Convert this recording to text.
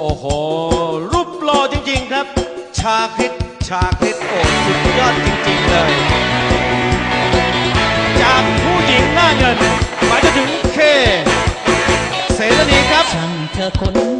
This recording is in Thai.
โอ้โห รูปหล่อจริงๆครับ ชาคริตชาคริตโอ้สุดยอดจริงๆเลย จากผู้หญิงหน้าเงินมาจนถึงเค เสรีนีครับช่างเธอคน